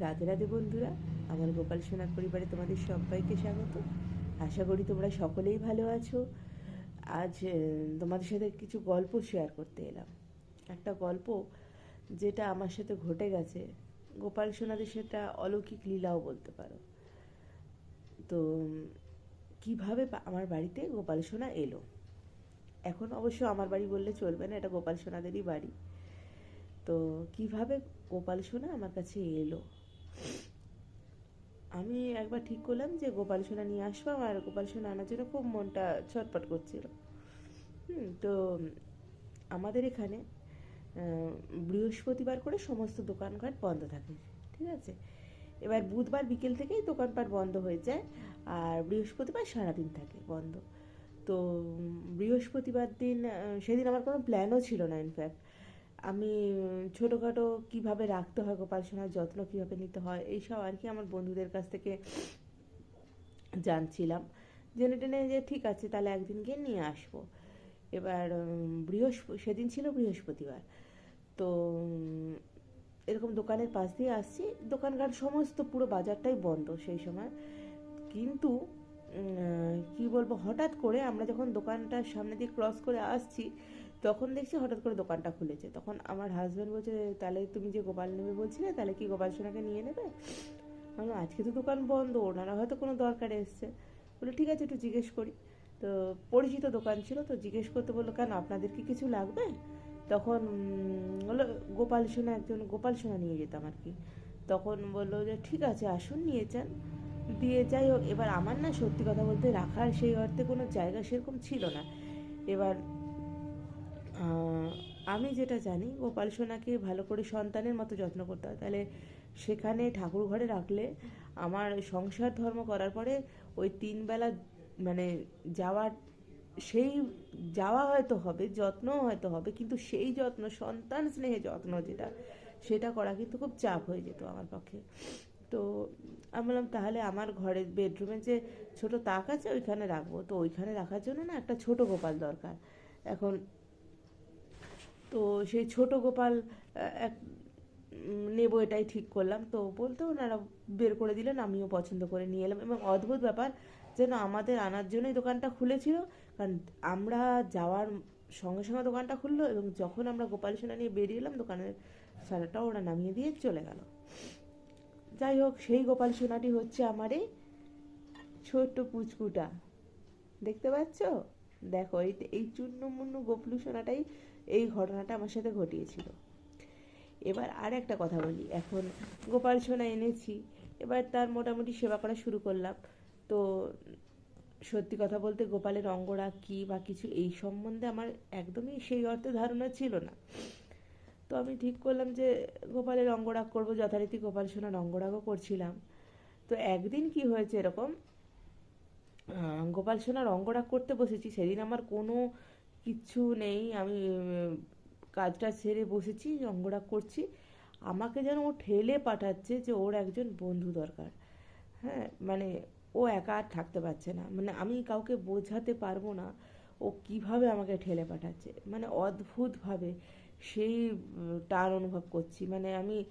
রাধে রাধে বন্ধুরা, আমার গোপাল সোনার পরিবারে তোমাদের সবাইকে স্বাগত। আশা করি তোমরা সকলেই ভালো আছো। আজ তোমাদের সাথে কিছু গল্প শেয়ার করতে এলাম। একটা গল্প যেটা আমার সাথে ঘটে গেছে। গোপাল সোনাদের সেটা অলৌকিক লীলাও বলতে পারো। তো, কীভাবে আমার বাড়িতে গোপাল সোনা এলো? এখন অবশ্য আমার বাড়ি বললে চলবে না, এটা গোপাল সোনাদেরই বাড়ি। তো, কীভাবে গোপাল সোনা আমার কাছে এলো? আমি একবার ঠিক করলাম যে গোপাল সোনা নিয়ে আসব আর গোপাল সোনা আনার জন্য খুব মনটা ছটপট করছিল। তো আমাদের এখানে বৃহস্পতিবার করে সমস্ত দোকানঘাট বন্ধ থাকে, ঠিক আছে? এবার বুধবার বিকেল থেকেই দোকানপাট বন্ধ হয়ে যায় আর বৃহস্পতিবার সারাদিন থাকে বন্ধ। তো বৃহস্পতিবার দিন সেদিন আমার কোনো প্ল্যানও ছিল না ইনফ্যাক্ট আমি, ছোটোখাটো কীভাবে রাখতে হয় গোপাল সোনার যত্ন কীভাবে নিতে হয়, এইসব আর কি আমার বন্ধুদের কাছ থেকে জানছিলাম। জেনে টেনে যে ঠিক আছে, তাহলে একদিন গিয়ে নিয়ে আসব। এবার বৃহস্প, সেদিন ছিল বৃহস্পতিবার। তো এরকম দোকানের পাশ দিয়ে আসছি। দোকানঘাট সমস্ত পুরো বাজারটাই বন্ধ সেই সময়। কিন্তু কি বলব, হঠাৎ করে আমরা যখন দোকানটার সামনে দিয়ে ক্রস করে আসছি তখন দেখছি হঠাৎ করে দোকানটা খুলেছে। তখন আমার হাজব্যান্ড বলছে, তাহলে তুমি যে গোপাল নেবে বলছিলে, তাহলে কি গোপাল সোনাকে নিয়ে নেবে? আমি আজকে তো দোকান বন্ধ, ওনারা হয়তো কোনো দরকারে এসছে। বলে, ঠিক আছে, একটু জিজ্ঞেস করি। তো পরিচিত দোকান ছিল, তো জিজ্ঞেস করতে বলল, কেন, আপনাদের কি কিছু লাগবে? তখন বলল, গোপাল সোনা, একজন গোপাল সোনা নিয়ে যেতাম আর কি। তখন বলল যে, ঠিক আছে, আসুন, নিয়ে যান। দিয়ে যাই হোক, এবার আমার না সত্যি কথা বলতে রাখার সেই অর্থে কোনো জায়গা সেরকম ছিল না। এবার আমি যেটা জানি, গোপাল সোনাকে ভালো করে সন্তানের মতো যত্ন করতে হয়। তাহলে সেখানে ঠাকুর ঘরে রাখলে আমার সংসার ধর্ম করার পরে ওই তিন বেলা মানে যাওয়ার, সেই যাওয়া হয়তো হবে, যত্নও হয়তো হবে, কিন্তু সেই যত্ন, সন্তান স্নেহে যত্ন যেটা, সেটা করা কিন্তু খুব চাপ হয়ে যেত আমার পক্ষে। তো আমি বললাম, তাহলে আমার ঘরের বেডরুমে যে ছোট তাক আছে, ওইখানে রাখব। তো ওইখানে রাখার জন্য না একটা ছোট গোপাল দরকার। এখন তো সেই ছোট গোপাল এক নেব এটাই ঠিক করলাম। তো বলতে ওনারা বের করে দিলেন, আমিও পছন্দ করে নিয়ে এলাম। এবং অদ্ভুত ব্যাপার যেন আমাদের আনার জন্যই দোকানটা খুলেছিল, কারণ আমরা যাওয়ার সঙ্গে সঙ্গে দোকানটা খুললো এবং যখন আমরা গোপাল সোনা নিয়ে বেরিয়ে এলাম, দোকানের সারাটা ওরা নামিয়ে দিয়ে চলে গেল। যাই হোক, সেই গোপাল সোনাটি হচ্ছে আমার এই ছোট্ট পুচকুটা। দেখতে পাচ্ছ? দেখো, এই এই চূর্ণ মুন্ন গোপলু সোনাটাই এই ঘটনাটা আমার সাথে ঘটিয়েছিল। এবার আর একটা কথা বলি, এখন গোপাল সোনা এনেছি, এবার তার মোটামুটি সেবা করা শুরু করলাম। তো সত্যি কথা বলতে গোপালের অঙ্গরাগ কী বা কিছু এই সম্বন্ধে আমার একদমই সেই অর্থে ধারণা ছিল না। তো আমি ঠিক করলাম যে গোপালের অঙ্গরাগ করব, যথারীতি গোপাল সোনার অঙ্গরাগও করছিলাম। তো একদিন কি হয়েছে এরকম গোপাল সোনার অঙ্গরাগ করতে বসেছি, সেদিন আমার কোনো কিচ্ছু নেই, আমি কাজটা ছেড়ে বসেছি অঙ্গরাগ করছি। আমাকে যেন ও ঠেলে পাঠাচ্ছে যে ওর একজন বন্ধু দরকার। হ্যাঁ মানে ও একা আর থাকতে পারছে না। মানে আমি কাউকে বোঝাতে পারব না ও কীভাবে আমাকে ঠেলে পাঠাচ্ছে। মানে অদ্ভুতভাবে সেই টান অনুভব করছি। মানে আমি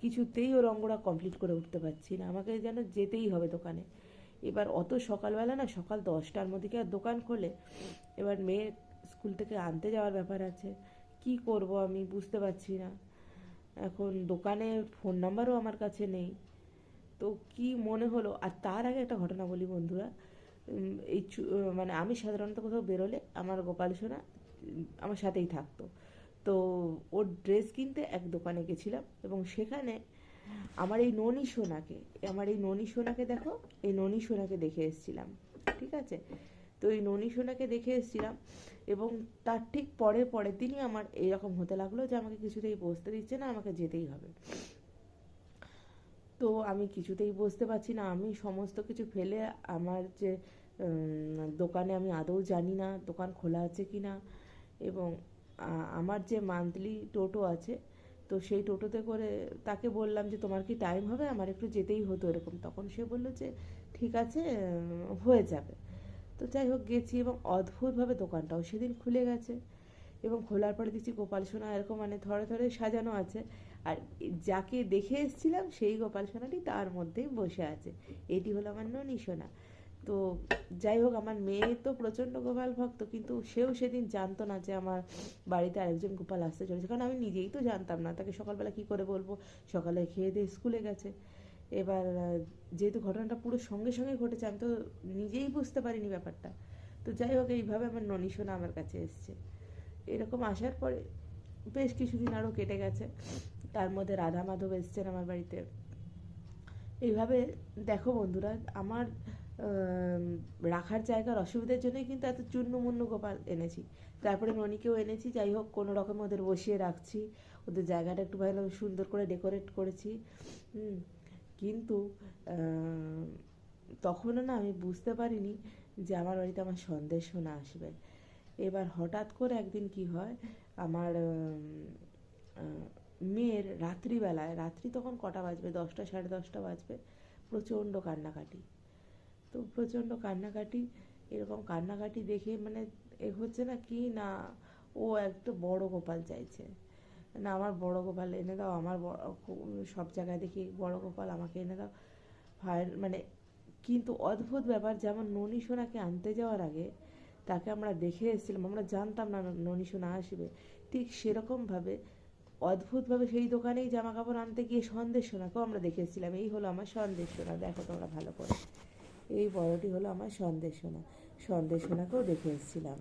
কিছুতেই ওর অঙ্গরাগ কমপ্লিট করে উঠতে পারছি না। আমাকে যেন যেতেই হবে দোকানে। এবার অত সকালবেলা না, সকাল দশটার মধ্যে কি আর দোকান খোলে? এবার মেয়ে স্কুল থেকে আনতে যাওয়ার ব্যাপার আছে। কি করব আমি বুঝতে পারছি না। এখন দোকানে ফোন নাম্বারও আমার কাছে নেই। তো কি মনে হলো? আর তার আগে একটা ঘটনা বলি বন্ধুরা। এই মানে আমি সাধারণত কোথাও বেরোলে আমার গোপাল সোনা আমার সাথেই থাকতো। তো ওর ড্রেস কিনতে এক দোকানে গেছিলাম এবং সেখানে আমার এই ননি সোনাকে, আমার এই ননি সোনাকে দেখো, এই ননি সোনাকে দেখে এসেছিলাম। ঠিক আছে? তো এই ননি সোনাকে দেখে এসেছিলাম এবং তার ঠিক পরের পরের দিনই আমার এরকম হতে লাগল যে আমাকে কিছুতেই বসতে দিচ্ছে না, আমাকে যেতেই হবে। তো আমি কিছুতেই বসতে পারছি না, আমি সমস্ত কিছু ফেলে আমার যে দোকানে আমি আদৌ জানি না দোকান খোলা আছে কি না এবং আমার যে মান্থলি টোটো আছে, তো সেই টোটোতে করে তাকে বললাম যে, তোমার কি টাইম হবে? আমার একটু যেতেই হতো, এরকম। তখন সে বলল যে, ঠিক আছে হয়ে যাবে। তো যাই হোক, গেছি এবং অদ্ভুতভাবে দোকানটাও সেদিন খুলে গেছে এবং খোলার পরে দেখছি গোপাল সোনা এরকম মানে থরে থরে সাজানো আছে। আর যাকে দেখে এসেছিলাম সেই গোপাল সোনাটি তার মধ্যেই বসে আছে। এটি হলো আমার ননী সোনা। তো যাই হোক, আমার মেয়ে তো প্রচণ্ড গোপাল ভক্ত, কিন্তু সেও সেদিন জানতো না যে আমার বাড়িতে আরেকজন গোপাল আসতে চলেছে। কারণ আমি নিজেই তো জানতাম না, তাকে সকালবেলা কি করে বলব? সকালে খেয়ে দিয়ে স্কুলে গেছে। এবার যেহেতু ঘটনাটা পুরো সঙ্গে সঙ্গে ঘটেছে আমি তো নিজেই বুঝতে পারিনি ব্যাপারটা। তো যাই হোক এইভাবে আমার ননি সোনা আমার কাছে এসছে। এরকম আসার পরে বেশ কিছুদিন আরও কেটে গেছে। তার মধ্যে রাধা মাধব এসছেন আমার বাড়িতে। এইভাবে দেখো বন্ধুরা আমার রাখার জায়গার অসুবিধার জন্যই কিন্তু এত চূর্ণ মুন্ন গোপাল এনেছি। তারপরে ননিকেও এনেছি যাই হোক কোনো রকম ওদের বসিয়ে রাখছি। ওদের জায়গাটা একটু ভালো সুন্দর করে ডেকোরেট করেছি। হুম, কিন্তু তখনও না আমি বুঝতে পারিনি যে আমার বাড়িতে আমার সন্দেশ শোনা আসবে। এবার হঠাৎ করে একদিন কি হয়, আমার মেয়ের রাত্রিবেলায়, রাত্রি তখন কটা বাজবে? দশটা, সাড়ে দশটা বাজবে। প্রচণ্ড কান্নাকাটি। তো প্রচণ্ড কান্নাকাটি, এরকম কান্নাকাটি দেখে মানে এ হচ্ছে না কি না ও একটা বড় গোপাল চাইছে। না, আমার বড় গোপাল এনে দাও, আমার সব জায়গায় দেখি বড় গোপাল আমাকে এনে দাও। ভাই মানে কিন্তু অদ্ভুত ব্যাপার, যেমন ননী সোনাকে আনতে যাওয়ার আগে তাকে আমরা দেখে এসেছিলাম, আমরা জানতাম না ননী সোনা আসবে। ঠিক সেরকমভাবে, অদ্ভুতভাবে সেই দোকানেই জামা কাপড় আনতে গিয়ে সন্দেশ সোনাকেও আমরা দেখে এসেছিলাম, এই হলো আমার সন্দেশ সোনা, দেখো তোমরা ভালো করে। এই বড়টি হলো আমার সন্দেশ সোনা, সন্দেশ সোনাকেও দেখে এসেছিলাম।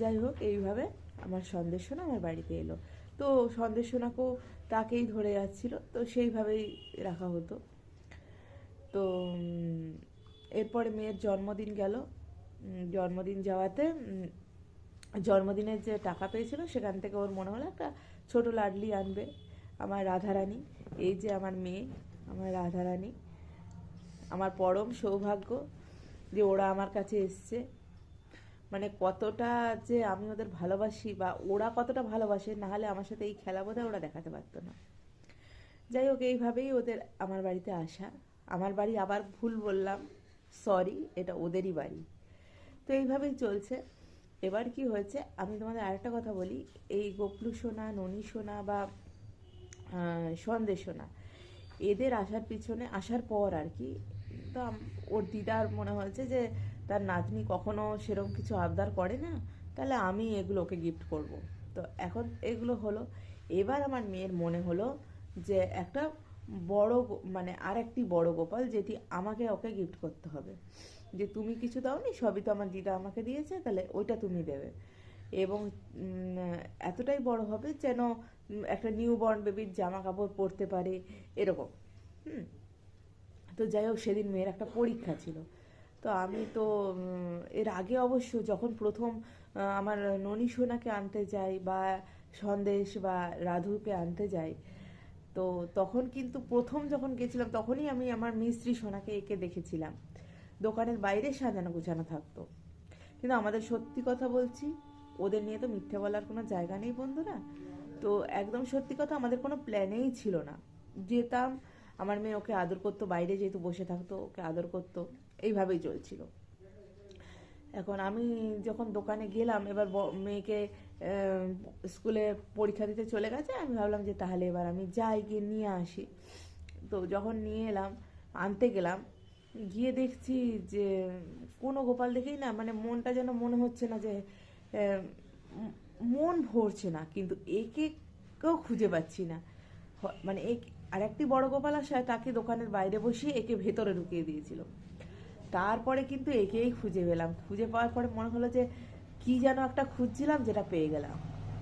যাই হোক, এইভাবে আমার সন্দেশ সোনা আমার বাড়িতে এলো। তো সন্দেশ সোনাকেও তাকেই ধরে যাচ্ছিল। তো সেইভাবেই রাখা হতো। তো এরপরে মেয়ের জন্মদিন গেল। জন্মদিন যাওয়াতে জন্মদিনের যে টাকা পেয়েছিল, সেখান থেকে ওর মনে হলো একটা ছোট লাডলি আনবে আমার রাধারানী। এই যে আমার মেয়ে, আমার রাধারানী। আমার পরম সৌভাগ্য যে ওরা আমার কাছে এসছে। মানে কতটা যে আমি ওদের ভালোবাসি বা ওরা কতটা ভালোবাসে না হলে আমার সাথে এই খেলা বোধহয় ওরা দেখাতে পারতো না। যাই হোক এইভাবেই ওদের আমার বাড়িতে আসা। আমার বাড়ি আবার ভুল বললাম সরি এটা ওদেরই বাড়ি। তো এইভাবেই চলছে। এবার কি হয়েছে আমি তোমাদের আরেকটা কথা বলি। এই গোপলু সোনা ননী সোনা বা আহ, সন্দেশ সোনা এদের আসার পিছনে আসার পর আর কি তো ওর দিদার মনে হয়েছে যে তার নাতনি কখনো সেরকম কিছু আবদার করে না, তাহলে আমি এগুলো ওকে গিফট করব। তো এখন এগুলো হলো, এবার আমার মেয়ের মনে হলো যে একটা বড় মানে আর একটি বড় গোপাল যেটি আমাকে ওকে গিফট করতে হবে। যে তুমি কিছু দাওনি, সবই তো আমার দিদা আমাকে দিয়েছে, তাহলে ওইটা তুমি দেবে। এবং এতটাই বড় হবে যেন একটা নিউ বর্ন বেবির জামা কাপড় পরতে পারে, এরকম। হুম? তো যাই হোক, সেদিন মেয়ের একটা পরীক্ষা ছিল। তো আমি তো এর আগে অবশ্য যখন প্রথম আমার ননী সোনাকে আনতে যাই বা সন্দেশ বা রাধুকে আনতে যাই, তো তখন কিন্তু প্রথম যখন গেছিলাম তখনই আমি আমার মিস্ত্রি সোনাকে এঁকে দেখেছিলাম। দোকানের বাইরে সাজানো গোছানো থাকতো। কিন্তু আমাদের সত্যি কথা বলছি, ওদের নিয়ে তো মিথ্যে বলার কোনো জায়গা নেই বন্ধুরা। তো একদম সত্যি কথা আমাদের কোনো প্ল্যানেই ছিল না। যেতাম, আমার মেয়ে ওকে আদর করতো, বাইরে যেহেতু বসে থাকতো, ওকে আদর করতো। এইভাবেই চলছিল। এখন আমি যখন দোকানে গেলাম, এবার মেয়েকে স্কুলে পরীক্ষা দিতে চলে গেছে, আমি ভাবলাম যে তাহলে এবার আমি যাই গিয়ে নিয়ে আসি। তো যখন নিয়ে এলাম, আনতে গেলাম, গিয়ে দেখছি যে কোনো গোপাল দেখেই না মানে মনটা যেন মনে হচ্ছে না যে মন ভরছে না, কিন্তু একে কেউ খুঁজে পাচ্ছি না। মানে এক, আরেকটি বড় গোপাল আসায় তাকে দোকানের বাইরে বসিয়ে একে ভেতরে ঢুকিয়ে দিয়েছিল। তারপরে কিন্তু একেই খুঁজে পেলাম। খুঁজে পাওয়ার পরে মনে হলো যে, কি যেন একটা খুঁজছিলাম যেটা পেয়ে গেলাম।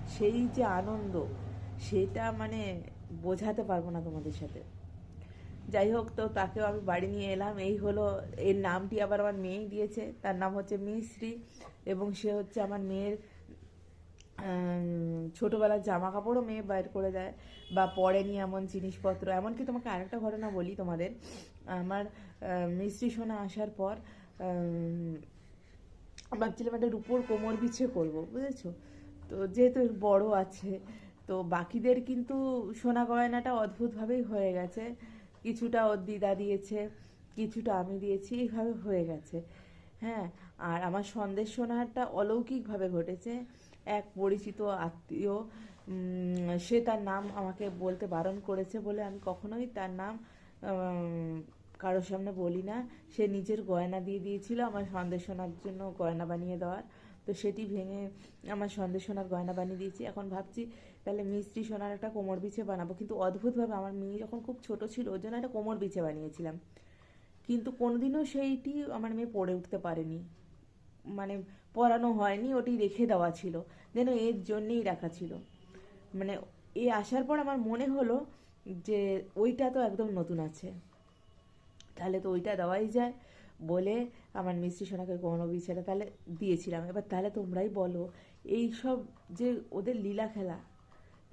সেই যে আনন্দ, সেটা মানে বোঝাতে পারব না তোমাদের সাথে। যাই হোক তো, তাকেও আমি বাড়ি নিয়ে এলাম। এই হলো, এর নামটি আবার আমার মেয়েই দিয়েছে। তার নাম হচ্ছে মিশ্রি এবং সে হচ্ছে আমার মেয়ের ছোটবেলার জামা কাপড়ও মেয়ে বাইর করে দেয় বা পরেনি এমন জিনিসপত্র। এমনকি তোমাকে আরেকটা ঘটনা বলি তোমাদের। আমার সোনা আসার পর ভাবছিলাম একটা রুপোর কোমর বিছে করব, বুঝেছ? তো যেহেতু বড় আছে, তো বাকিদের কিন্তু সোনা গয়নাটা অদ্ভুতভাবেই হয়ে গেছে। কিছুটা ওর দিদা দিয়েছে, কিছুটা আমি দিয়েছি, এইভাবে হয়ে গেছে। হ্যাঁ আর আমার সন্দেশ সোনারটা অলৌকিকভাবে ঘটেছে। এক পরিচিত আত্মীয় সে তার নাম আমাকে বলতে বারণ করেছে বলে আমি কখনোই তার নাম কারোর সামনে বলি না, সে নিজের গয়না দিয়ে দিয়েছিল আমার সন্দেশ সোনার জন্য গয়না বানিয়ে দেওয়ার। তো সেটি ভেঙে আমার সন্দেশ সোনার গয়না বানিয়ে দিয়েছি। এখন ভাবছি তাহলে মিষ্টি সোনার একটা কোমর বিছে বানাবো। কিন্তু অদ্ভুতভাবে আমার মেয়ে যখন খুব ছোট ছিল, ওর জন্য একটা কোমর বিছে বানিয়েছিলাম। কিন্তু কোনোদিনও সেইটি আমার মেয়ে পড়ে উঠতে পারেনি। মানে পরানো হয়নি, ওটি রেখে দেওয়া ছিল। যেন এর জন্যেই রাখা ছিল। মানে এ আসার পর আমার মনে হলো যে ওইটা তো একদম নতুন আছে। তাহলে তো ওইটা দেওয়াই যায় বলে আমার মিষ্টি সোনাকে কোনো বিছানা তাহলে দিয়েছিলাম। এবার তাহলে তোমরাই বলো এই সব যে ওদের লীলা খেলা,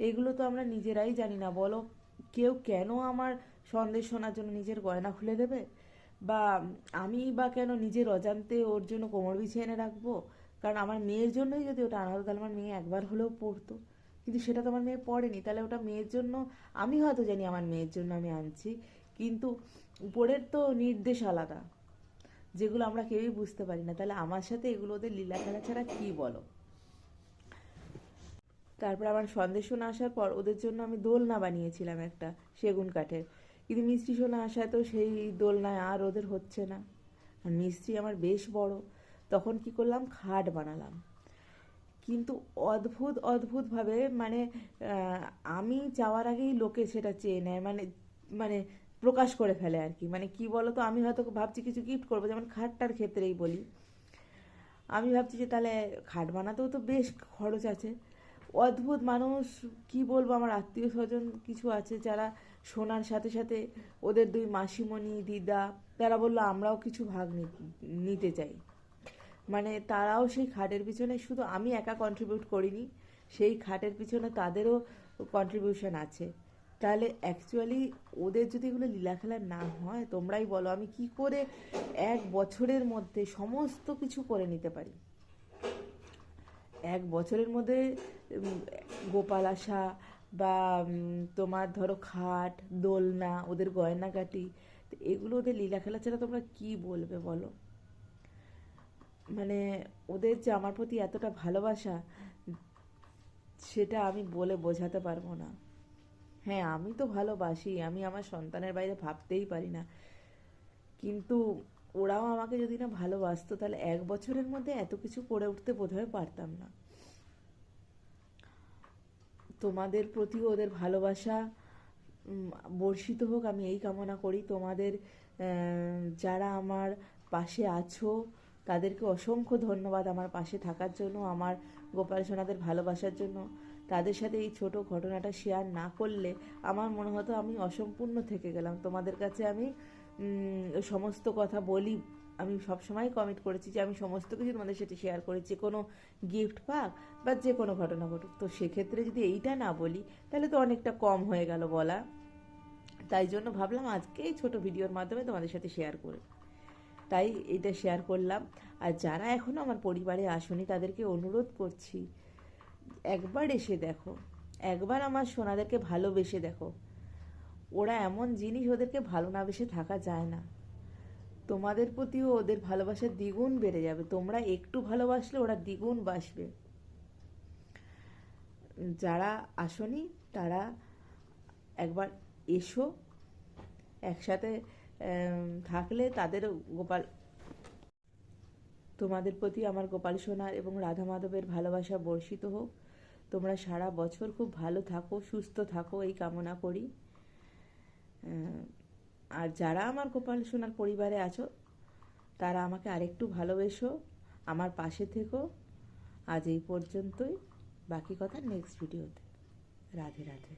এগুলো তো আমরা নিজেরাই জানি না। বলো, কেউ কেন আমার সন্দেশ শোনার জন্য নিজের গয়না খুলে দেবে? বা আমি বা কেন নিজের অজান্তে ওর জন্য কোমর বিছিয়ে এনে রাখব? কারণ আমার মেয়ের জন্যই যদি ওটা আনা তাহলে আমার মেয়ে একবার হলেও পড়তো। কিন্তু সেটা তো আমার মেয়ে পড়েনি, তাহলে ওটা মেয়ের জন্য, আমি হয়তো জানি আমার মেয়ের জন্য আমি আনছি। কিন্তু উপরের তো নির্দেশ আলাদা, যেগুলো আমরা কেউই বুঝতে পারি না। তাহলে আমার সাথে এগুলো ওদের লীলা খেলা ছাড়া কি বলো? তারপর আমার সন্দেশ সোনা আসার পর ওদের জন্য আমি দোলনা বানিয়েছিলাম একটা সেগুন কাঠের। কিন্তু মিষ্টি সোনা আসায় তো সেই দোলনায় আর ওদের হচ্ছে না। আর মিস্ত্রি আমার বেশ বড়। তখন কি করলাম? খাট বানালাম। কিন্তু অদ্ভুত, অদ্ভুতভাবে মানে আমি যাওয়ার আগেই লোকে সেটা চেয়ে নেয়। মানে মানে প্রকাশ করে ফেলে আর কি। মানে কি বলো তো আমি হয়তো ভাবছি কিছু গিফট করব, যেমন খাটটার ক্ষেত্রেই বলি। আমি ভাবছি যে তাহলে খাট বানাতেও তো বেশ খরচ আছে। অদ্ভুত মানুষ, কি বলব, আমার আত্মীয় স্বজন কিছু আছে যারা শোনার সাথে সাথে ওদের দুই মাসিমণি, দিদা, তারা বলল আমরাও কিছু ভাগ নিতে চাই। মানে তারাও সেই খাটের পিছনে, শুধু আমি একা কন্ট্রিবিউট করিনি, সেই খাটের পিছনে তাদেরও কন্ট্রিবিউশন আছে। তাহলে অ্যাকচুয়ালি ওদের যদি এগুলো লীলা খেলা না হয়, তোমরাই বলো আমি কি করে এক বছরের মধ্যে সমস্ত কিছু করে নিতে পারি? এক বছরের মধ্যে গোপাল আসা বা তোমার ধরো খাট, দোলনা, ওদের গয়নাগাটি, তো এগুলো ওদের লীলা খেলা ছাড়া তোমরা কি বলবে বলো? মানে ওদের যে আমার প্রতি এতটা ভালোবাসা, সেটা আমি বলে বোঝাতে পারব না। হ্যাঁ আমি তো ভালোবাসি, আমি আমার সন্তানের বাইরে ভাবতেই পারি না। কিন্তু ওরাও আমাকে যদি না ভালোবাসতো, তাহলে এক বছরের মধ্যে এত কিছু করে উঠতে বোধহয় পারতাম না। তোমাদের প্রতিও ওদের ভালোবাসা বর্ষিত হোক, আমি এই কামনা করি। তোমাদের যারা আমার পাশে আছো, তাদেরকে অসংখ্য ধন্যবাদ আমার পাশে থাকার জন্য। আমার গোপাল সোনাদের ভালোবাসার জন্য তাদের সাথে এই ছোট ঘটনাটা শেয়ার না করলে আমার মনে হতো আমি অসম্পূর্ণ থেকে গেলাম। তোমাদের কাছে আমি সমস্ত কথা বলি, আমি সবসময় কমিট করেছি যে আমি সমস্ত কিছু তোমাদের সাথে শেয়ার করেছি, কোনো গিফট পাক বা যে কোনো ঘটনা ঘটুক। তো সেক্ষেত্রে যদি এইটা না বলি, তাহলে তো অনেকটা কম হয়ে গেল বলা। তাই জন্য ভাবলাম আজকে এই ছোট ভিডিওর মাধ্যমে তোমাদের সাথে শেয়ার করে। তাই এটা শেয়ার করলাম। আর যারা এখনও আমার পরিবারে আসনি, তাদেরকে অনুরোধ করছি, একবার এসে দেখো। একবার আমার সোনাদেরকে ভালোবেসে দেখো। ওরা এমন জিনিস ওদেরকে ভালো না বেসে থাকা যায় না। তোমাদের প্রতিও ওদের ভালোবাসা দ্বিগুণ বেড়ে যাবে। তোমরা একটু ভালোবাসলে ওরা দ্বিগুণ বাসবে। যারা আসনি, তারা একবার এসো, একসাথে থাকলে তাদের গোপাল, তোমাদের প্রতি আমার গোপাল সোনার এবং রাধা মাধবের ভালোবাসা বর্ষিত হোক। তোমরা সারা বছর খুব ভালো থাকো, সুস্থ থাকো, এই কামনা করি। আর যারা আমার গোপাল সোনার পরিবারে আছো, তারা আমাকে আরেকটু ভালোবেসো, আমার পাশে থেকো। আজ এই পর্যন্তই। বাকি কথা নেক্সট ভিডিওতে রাধে রাধে।